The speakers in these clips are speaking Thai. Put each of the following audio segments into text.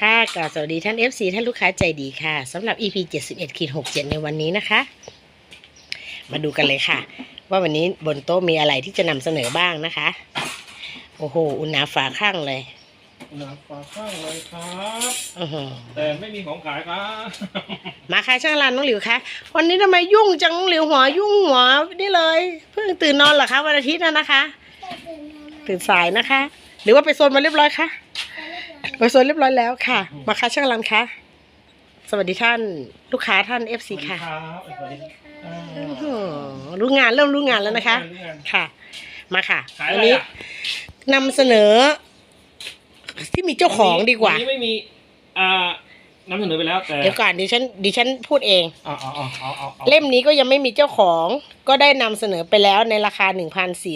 ค่ะกราบสวัสดีท่าน FC ท่านลูกค้าใจดีค่ะสำหรับ EP 71ขีด67 ในวันนี้นะคะ มาดูกันเลยค่ะ ว่าวันนี้บนโต๊ะมีอะไรที่จะนำเสนอบ้างนะคะ โอ้โห อุณาฝาข้างเลยหนาฝาข้างเลยครับ อือหือแต่ไม่มีของขายครับ มาค่ะช่างรันน้องหลิวคะวันนี้ทำไมยุ่งจังน้องหลิวหัวยุ่งหัวนี่เลย เพิ่งตื่นนอนเหรอคะวันอาทิตย์นะนะคะ ตื่นสายนะคะ หรือว่าไปโซนมาเรียบร้อยคะ ไปโซนเรียบร้อยแล้วค่ะ มาค่ะช่างรันคะสวัสดีท่านลูกค้าท่าน FC ค่ะครับสวัสดีอ่าอื้อหือรู้งานเริ่มรู้งานแล้วนะคะ ค่ะ มาค่ะวัอะไรนี้อ่นำเสนอ ที่มีเจ้าของดีกว่านี่ไม่มีอ่านำเสนอไปแล้วแต่เดี๋ยวก่อนดิฉันดิฉันพูดเองเอาเอาเอาเออาเอเล่มนี้ก็ยังไม่มีเจ้าของ ก็ได้นำเสนอไปแล้วในราคา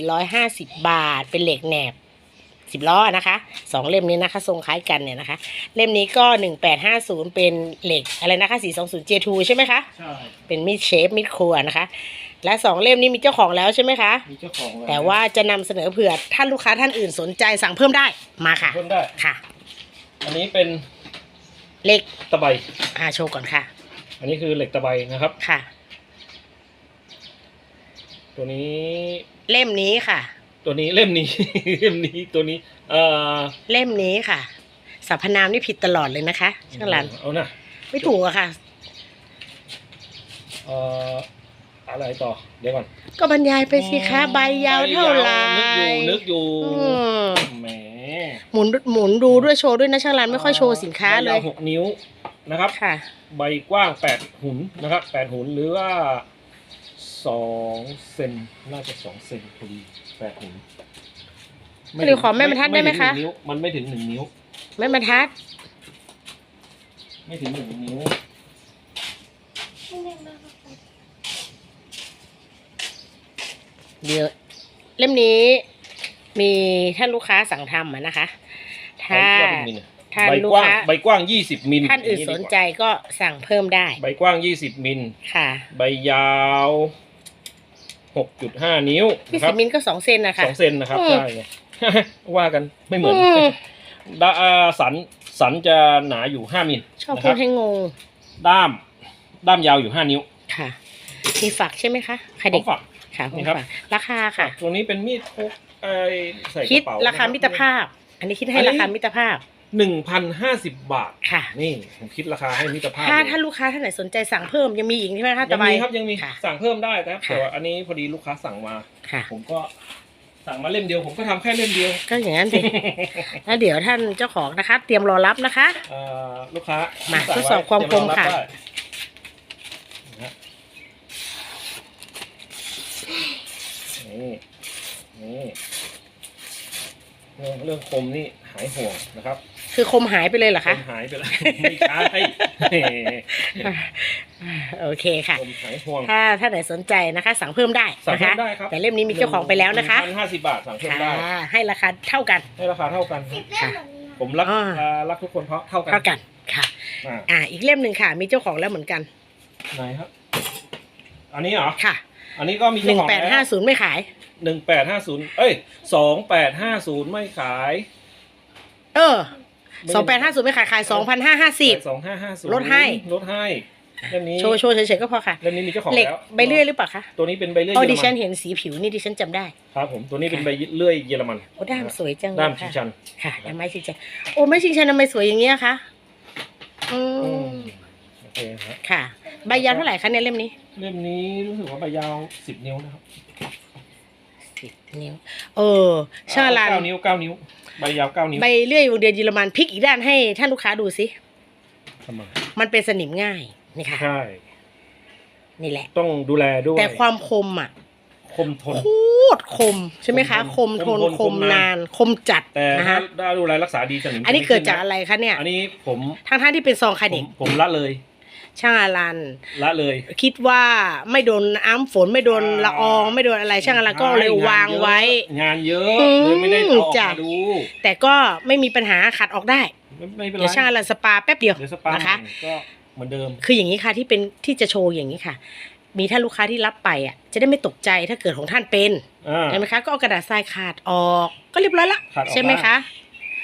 1,450 บาท เป็นเหล็กแหนบ สิบล้อนะคะสองเล่มนี้นะคะทรงคล้ายกันเนี่ยนะคะ เล่มนี้ก็1850เป็นเหล็กอะไรนะคะ420 J2 ใช่ไหมคะใช่เป็นมีดเชฟมีดครัวนะคะ และสองเล่มนี้มีเจ้าของแล้วใช่ไหมคะ มีเจ้าของล้แต่ว่าจะนำเสนอเผื่อท่านลูกค้าท่านอื่นสนใจสั่งเพิ่มได้มาค่ะเพิ่มได้ ค่ะอันนี้เป็นเหล็กตะไบอ่าโชว์ก่อนค่ะอันนี้คือเหล็กตะไบนะครับ ค่ะ ตัวนี้เล่มนี้ค่ะ ตัวนี้เล่มนี้ เล่มนี้ตัวนี้ เอ่อเล่มนี้ค่ะ สรรพนามนี่ผิดตลอดเลยนะคะช่างรันเอานะไม่ถูกอะค่ะ เอ่ออะไรต่อ เดี๋ยวก่อนก็บรรยายไปสิคะใบยาวเท่าไหร่นึกอยู่อืนึกอยู่มแหมหมุนหมุนดูด้วยโชว์ด้วยนะช่างรันไม่ค่อยโชว์สินค้าเลใบยวหกนิ้วนะครับ ค่ะ ใบกว้างแปดหุนนะครับแปดหุนหรือว่า สองเซนน่าจะสองเซนพอดีแปดหุนหรือขอแม่บรรทัดได้ไหมคะ ถึงนึ่งนิ้วมันไม่ถึงหนึ่งนิ้ว ไม่บรรทัด ไม่ถึงหนึ่งนิ้ว เดี๋ยวเล่มนี้มีท่านลูกค้าสั่งทำอะนะคะ ถ้าใบกว้างเป็นมิลท่านใบลูกกว้างค้า ใบกว้างยี่สิบมิลท่านอื่นสนใจก็สั่งเพิ่มได้ ใบกว้างยี่สิบมิล ค่ะ ใบยาว หกจุดห้านิ้วพี่นะคสิรับมินก็สองเซนนะคะ สองเซนนะครับอืม ใช่ไง ว่ากันไม่เหมือนอืมดาอ่าสันสันจะหนาอยู่ห้ามิลชอบนะพูครัดให้งงด้าม ด้ามยาวอยู่ห้านิ้วค่ะ มีฝักใช่ไหมคะใครเด็กของฝักค่ะนี่ครับ ฝากราคาค่ะตรงนี้เป็นมีดพกไอใส่กคิดระเป๋าราคามิตรภาพ อันนี้คิดให้ราคามิตรภาพ หนึ่งพันห้าสิบบาท ค่ะ นี่ผมคิดราคาให้มิตรภาพถ้าเลยท่านลูกค้าท่านไหนสนใจสั่งเพิ่มยังมีอีกใช่ไหมคะยัตะงไบ มีครับยังมีค่ะสั่งเพิ่มได้นะครับค่ะ แต่ว่าอันนี้พอดีลูกค้าสั่งมา ค่ะ ผมก็สั่งมาเล่มเดียวผมก็ทำแค่เล่มเดียวก็อย่างนั้นสิ แล้วเดี๋ยวท่านเจ้าของนะคะ เตรียมรอรับนะคะ เอ่อลูกค้ามาสั่งทดสอบความคมค่ะ เตรียรรับได้นะฮะนี่นี่เรื่องเรื่องคมนี่หายห่วงนะครับ คือคมหายไปเลยเหรอคคะมหายไปแล้ว ไม่ใช่โอเคค่ะคมหายห่วง ถ้าท่านไหนสนใจนะคะ สั่งเพิ่มได้สั่งนะเพิ่คะ มได้ครับแต่เล่มนี้มีเจ้าของไปแล้วนะคะพันห้าสิบบาทสั่งเพิ่มค่ะได้ให้ราคาเท่ากัน ให้ราคาเท่ากันค่ะ ผมรักอ่า อ่ารักทุกคนเพราะเท่ากันเท่ากันค่ะ อ่าอ่า อีกเล่มหนึ่งค่ะ มีเจ้าของแล้วเหมือนกันไหนครับ อันนี้เหรอ ค่ะอันนี้ก็มีหเจ้านึ่งของแปดห้าศูนย์ไม่ขาย หนึ่งแปดห้าศูนย์เอ้ยสองแปดห้าศูนย์ไม่ขาย เออ สองแปดห้าศูนย์ไม่ขายขายสองพันห้าห้าสิบ สองห้าห้าศูนย์ลดให้ ลดให้เล่มนี้โชว์โชว์เฉยๆก็พอค่ะ เล่มนี้มีเจ้าของเหล็กแล้วใบเลื่อยหรือเปล่าคะตัวนี้เป็นใบเลื่อยโอ้เยอรดิฉันมันเห็นสีผิวนี่ดิฉันจำได้ ครับผมตัวนี้เป็นใบเลื่อยเยอรมันโอ้ด้ามสวยจังเลยด้ามค่ะชิงชัน ค่ะด้ามไม้ชิงชันโอ้ไม้ชิงชันทำไมสวยอย่างเงี้ยคะอือืมมโอเคครับค่ะ ใบยาวเท่าไหร่คะเนี่ยเล่มนี้ เล่มนี้รู้สึกว่าใบยาวสิบนิ้วนะครับ สิบนิ้ว เออช่างอลันเก้านิ้วเก้านิ้ว ใบยาวเก้านิ้ว ใบเลื่อยวงเดือนเยอรมันพลิกอีกด้านให้ท่านลูกค้าดูสิทำไมมันเป็นสนิมง่ายนี่ค่ะ ใช่ นี่แหละ ต้องดูแลด้วย แต่ความคมอะ คมทนโคตรคมใช่ไหมคะคคมมททนนคคมมนานานนคมจัดแต่นะถ้าคะถ้าดูแลรักษาดีสนิมอันนี้จะไม่เกิดขึ้จากนะอะไรคะเนี่ย อันนี้ผมทั้งท่านที่เป็นซองคาผเด็มกผมละเลย ช่างอลันละเลย คิดว่าไม่โดนน้ำฝนไม่โดนละอองไม่โดนอะไรช่างอลันก็เลยวางไว้ งานเยอะอืมเลยไม่ได้เอาออกจ้ะมาดูแต่ก็ไม่มีปัญหาขัดออกได้ไม่ไม่เป็นไรเดี๋ยวช่างอลันสปาแป๊บเดียวเดี๋ยวสปานะคะก็เหมือนเดิม คืออย่างนี้ค่ะที่เป็นที่จะโชว์อย่างนี้ค่ะ มีท่านลูกค้าที่รับไปอะ จะได้ไม่ตกใจถ้าเกิดของท่านเป็นอ่าใช่ไหมคะก็เอากระดาษทรายขาดออกก็เรียบร้อยละขาดออกใช่ไหมคะ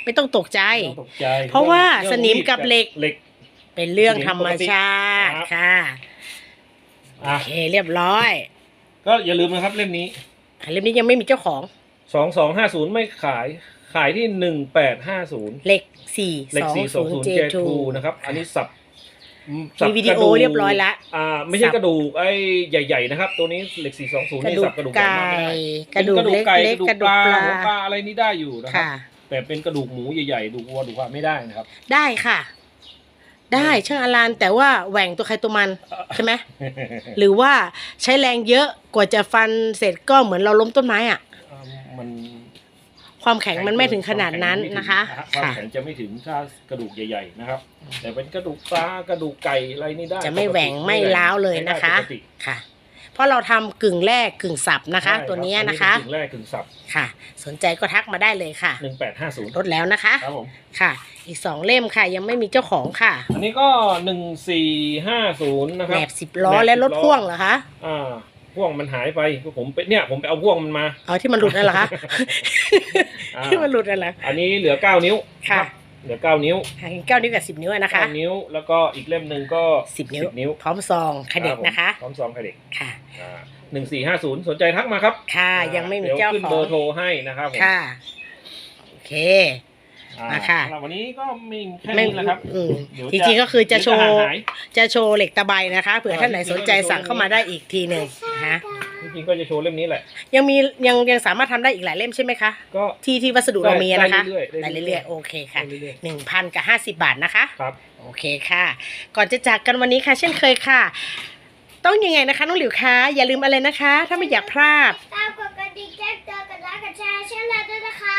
ไม่ต้องตกใจไม่ต้องตกใจเพราะว่าองสนิมกับเหล็กเหล็ก เป็นเรื่องธรรมชาติครับ ค่ะอะโอเคเรียบร้อยก็อย่าลืมนะครับเล่มนี้เล่มนี้ยังไม่มีเจ้าของ สองสองห้าศูนย์ไม่ขายขายที่หนึ่งแปดห้าศูนย์เหล็กสี่เหล็กสองสี่สศูองนศูย์นย์เจเจทูทูนะครับ อันนี้สับมีวิดีโอเรียบร้อยละ อ่า ไม่ใช่สับ กระดูกไอ้ใหญ่ ๆ นะครับ ตัวนี้เหล็กสี่สองศูนย์กระนี่ดูกสับกระดูกใหญ่ไก่มากไม่ได้กระดูกเป็นเล็กไก่เล็กกกระระดูดูกกปปลาลาหัวปลาอะไรนี่ได้อยู่นะครับ ค่ะ แต่เป็นกระดูกหมูใหญ่ๆดูวัวดูว่าไม่ได้นะครับ ได้ค่ะ ได้ช่างอารานแต่ว่าแหว่งตัวใครตัวมันใช่ไหมหรือว่าใช้แรงเยอะกว่าจะฟันเสร็จก็เหมือนเราล้มต้นไม้อะอ่ามันความแข็งมันไม่ถึงขนาดนั้นนะคะความค่ะแข็งจะไม่ถึงถ้ากระดูกใหญ่ ๆ นะครับ แต่เป็นกระดูกปลากระดูกไก่อะไรนี่ได้ จะไม่แหว่งปกติไม่ล้าวเลยนะคะใช้ได้ปกติค่ะ เพราะเราทำกึ่งแรกกึ่งสับนะคะ ใช่รับตัวเนี้ยอันะคะเป็กึ่งแรกกึ่งสับค่ะ สนใจก็ทักมาได้เลยค่ะ หนึ่งแปดห้าศูนย์ลดแล้วนะคะ ครับผม ค่ะ อีกสองเล่มค่ะ ยังไม่มีเจ้าของค่ะอันนี้ก็หนึ่งสี่ห้าศูนย์นะคแหรันบบสิบล้อแหนบและรถ10พ่วงเหรอคะ อ่าพ่วงมันหายไปผมไปเนี่ยผมไปเอาพ่วงมันมาเอาที่มันหลุดนั่นเหรอคะ อ่า ที่มันหลุดนั่นเหรอ อันนี้เหลือเก้านิ้วค่ะ รับ เหลือเก้านิ้วห่างเก้านิ้วกับสิบนิ้วอะนะคะเก้านิ้ว แล้วก็อีกเล่มหนึ่งก็สิบนิ้ว นิ้วพร้อมซองขเด็กนะคะรับผมพร้อมซองขเด็กค่ะหนึ่งสี่ห้าศูนย์สนใจทักมาครับ ค่ะอ่ายังไม่มีดี๋ยวเจ้าขึ้นขอเบองร์โทรให้นะครับผมค่ะ โอเค อ่ามาค่ะสำหรับวันนี้ก็มีแค่ไม่นี้แหละครับอืมเดี๋ยวจริงๆก็คือจะโชว์ เดี๋ยหายจะโชว์เหล็กตะไบนะคะ เผื่ออ่าท่านไหนสนใจจริงๆสั่งเข้ามาได้อีกทีหนึ่งนะคะจริงๆก็จะโชว์เล่มนี้แหละ ยังมียังยังสามารถทำได้อีกหลายเล่มใช่ไหมคะ ก็ ที่ที่วัสดุเรามีนะคะได้เรื่อยๆได้ได้เรื่เรื่ออยยๆโอเคค่ะเรื่อยหนึ่งพันกับห้าสิบบาทนะคะ ๆครับ โอเคค่ะ ก่อนจะจากกันวันนี้ค่ะ เช่นเคยค่ะ ต้องยังไงนะคะน้องหลิวคะอย่าลืมอะไรนะคะ ถ้าไม่อยากพลาด ตามกดกระดิ่งแจ้งเตือนกันไลค์กันแชร์เช่นไรด้วยนะคะ